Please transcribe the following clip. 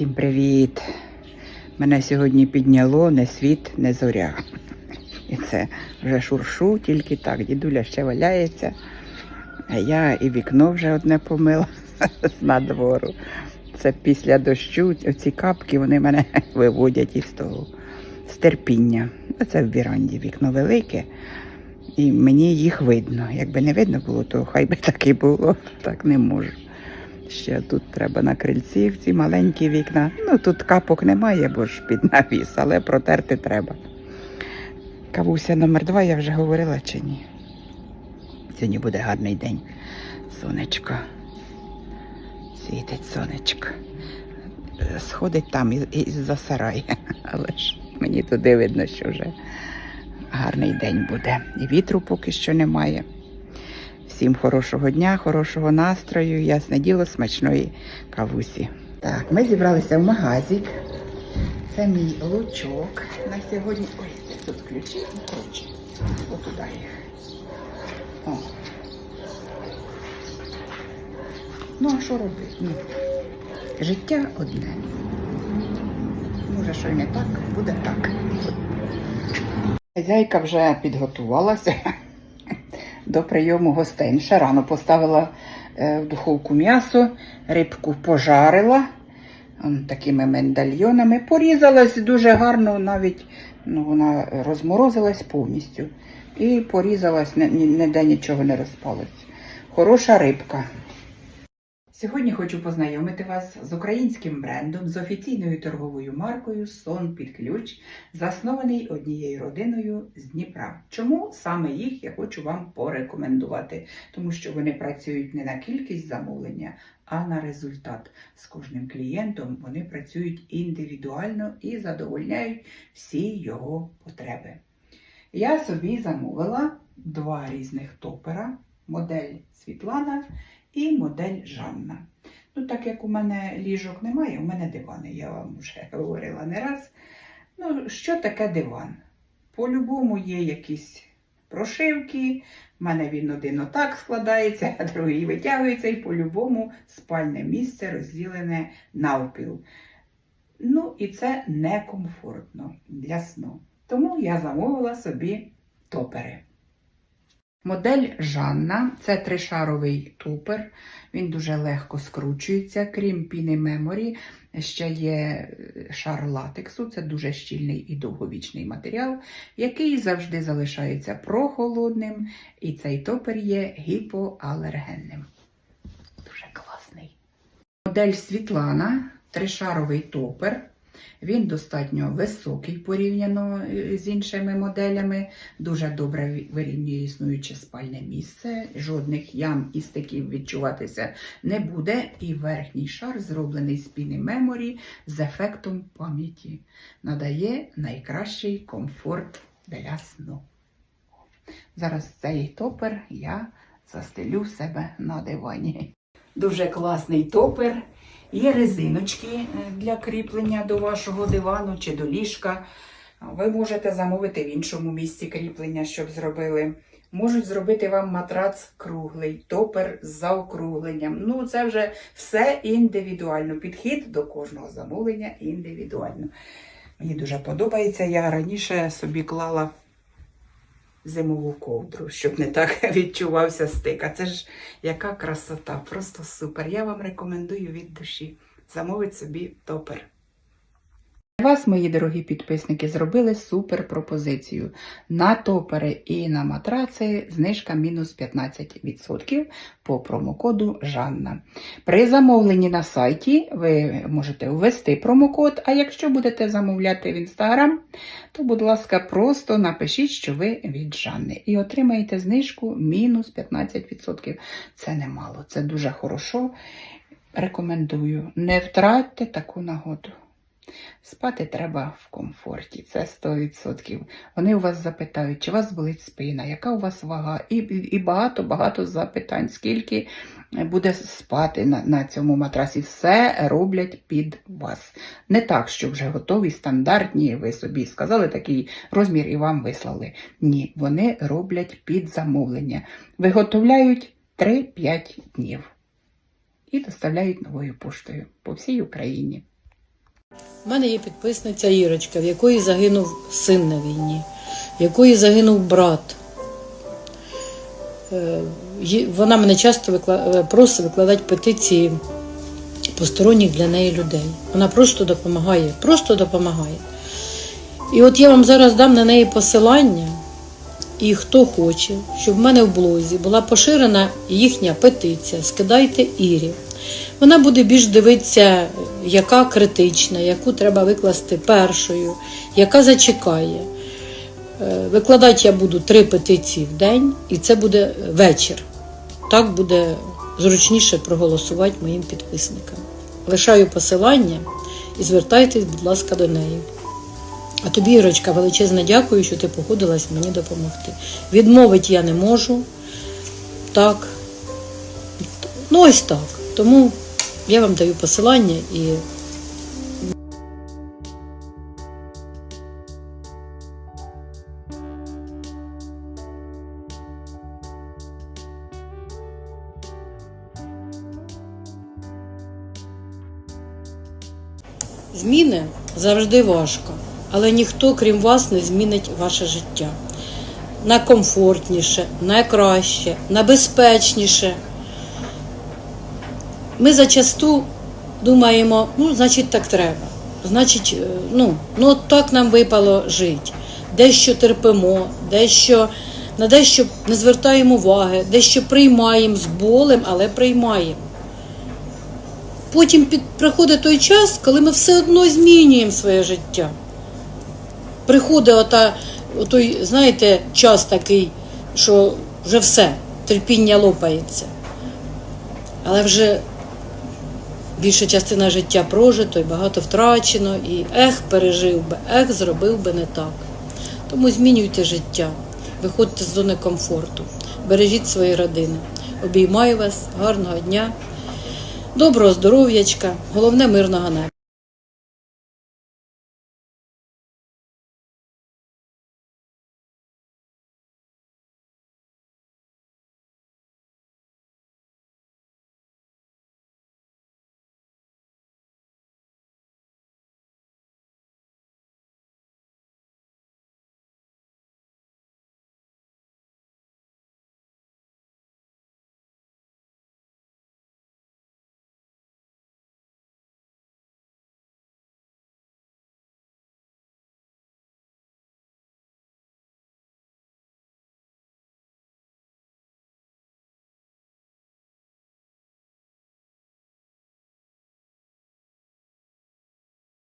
Всім привіт! Мене сьогодні підняло не світ, не зоря. І це вже шуршу, тільки так. Дідуля ще валяється. А я і вікно вже одне помила з надвору. Це після дощу, оці капки вони мене виводять із того з терпіння. Оце в віранді вікно велике, і мені їх видно. Якби не видно було, то хай би так і було, так не можу. Ще тут треба на крильці в ці маленькі вікна. Ну тут капок немає, бо ж під навіс, але протерти треба. Кавуся номер два я вже говорила чи ні. Сьогодні буде гарний день. Сонечко. Світить сонечко. Сходить там із, із-за сарай. Але ж мені туди видно, що вже гарний день буде. І вітру поки що немає. Всім хорошого дня, хорошого настрою, ясне діло, смачної кавусі. Так, ми зібралися в магазик. Це мій лучок на сьогодні. Ой, це тут ключі, ну, коротше, отуди їх. О. Ну, а що робити? Ну, життя одне. Може, що й не так, буде так. Хазяйка вже підготувалася до прийому гостей. Ще рано поставила е, в духовку м'ясо, рибку пожарила такими мендальйонами. Порізалась дуже гарно, навіть ну, вона розморозилась повністю. І порізалась, ні- ні- ніде нічого не розпалось. Хороша рибка. Сьогодні хочу познайомити вас з українським брендом, з офіційною торговою маркою Сон під ключ, заснований однією родиною з Дніпра. Чому саме їх я хочу вам порекомендувати? Тому що вони працюють не на кількість замовлення, а на результат. З кожним клієнтом вони працюють індивідуально і задовольняють всі його потреби. Я собі замовила два різних топера, модель Світлана і модель Жанна. Ну, так як у мене ліжок немає, у мене дивани, я вам вже говорила не раз. Ну, що таке диван? По-любому є якісь прошивки, в мене він один отак складається, а другий витягується, і по-любому спальне місце розділене навпіл. Ну, і це некомфортно для сну. Тому я замовила собі топери. Модель Жанна це тришаровий тупер. Він дуже легко скручується, крім піни меморі. Ще є е, шар латексу, це дуже щільний і довговічний матеріал, який завжди залишається прохолодним, і цей топер є гіпоалергенним. Дуже класний. Модель Світлана тришаровий топер. Він достатньо високий порівняно е, з іншими моделями, дуже добре вирівнює існуюче спальне місце, жодних ям і стиків відчуватися не буде. І верхній шар, зроблений з піни меморі з ефектом пам'яті, надає найкращий комфорт для сну. Зараз цей топер я застелю в себе на дивані. Дуже класний топер. Є резиночки е, для кріплення до вашого дивану чи до ліжка. Ви можете замовити в іншому місці кріплення, щоб зробили. Можуть зробити вам матрац круглий, топер з заокругленням. Ну, це вже все індивідуально. Підхід до кожного замовлення індивідуально. Мені дуже подобається. Я раніше собі клала зимову ковдру, щоб не так відчувався стик. А це ж яка красота, просто супер. Я вам рекомендую від душі замовити собі топер. Вас, мої дорогі підписники, зробили супер пропозицію. На топери і на матраци знижка мінус 15% по промокоду Жанна. При замовленні на сайті ви можете ввести промокод, а якщо будете замовляти в інстаграм, то, будь ласка, просто напишіть, що ви від Жанни, і отримаєте знижку мінус 15%. Це немало, це дуже хорошо. Рекомендую. Не втратьте таку нагоду. Спати треба в комфорті, це 100%. Вони у вас запитають, чи у вас болить спина, яка у вас вага, і і багато-багато запитань, скільки буде спати на, на цьому матрасі. Все роблять під вас. Не так, що вже готові, стандартні, ви собі сказали такий розмір і вам вислали. Ні, вони роблять під замовлення. Виготовляють 3-5 днів і доставляють новою поштою по всій Україні. У мене є підписниця Ірочка, в якої загинув син на війні, в якої загинув брат. Е, Вона мене часто е, просить викладати петиції посторонніх для неї людей. Вона просто допомагає, просто допомагає. І от я вам зараз дам на неї посилання, і хто хоче, щоб в мене в блозі була поширена їхня петиція, скидайте Ірі. Вона буде більш дивитися, яка критична, яку треба викласти першою, яка зачекає. Е, Викладати я буду три петиції в день, і це буде вечір. Так буде зручніше проголосувати моїм підписникам. Лишаю посилання і звертайтесь, будь ласка, до неї. А тобі, Ірочка, величезне дякую, що ти погодилась мені допомогти. Відмовити я не можу. Так. Ну, ось так. Тому я вам даю посилання і Зміни завжди важко, але ніхто, крім вас, не змінить ваше життя. На комфортніше, на краще, на безпечніше. Ми зачасту думаємо, ну, значить, так треба. Значить, е, ну, ну так нам випало жити. Дещо терпимо, дещо, на дещо не звертаємо уваги, дещо приймаємо з болем, але приймаємо. Потім під, приходить той час, коли ми все одно змінюємо своє життя. Приходить ота, отой, знаєте, час такий, що вже все, терпіння лопається. Але вже більша частина життя прожито і багато втрачено, і ех, пережив би, ех, зробив би не так. Тому змінюйте життя, виходьте з зони комфорту, бережіть свої родини. Обіймаю вас, гарного дня. Доброго здоров'ячка, головне мирного неба.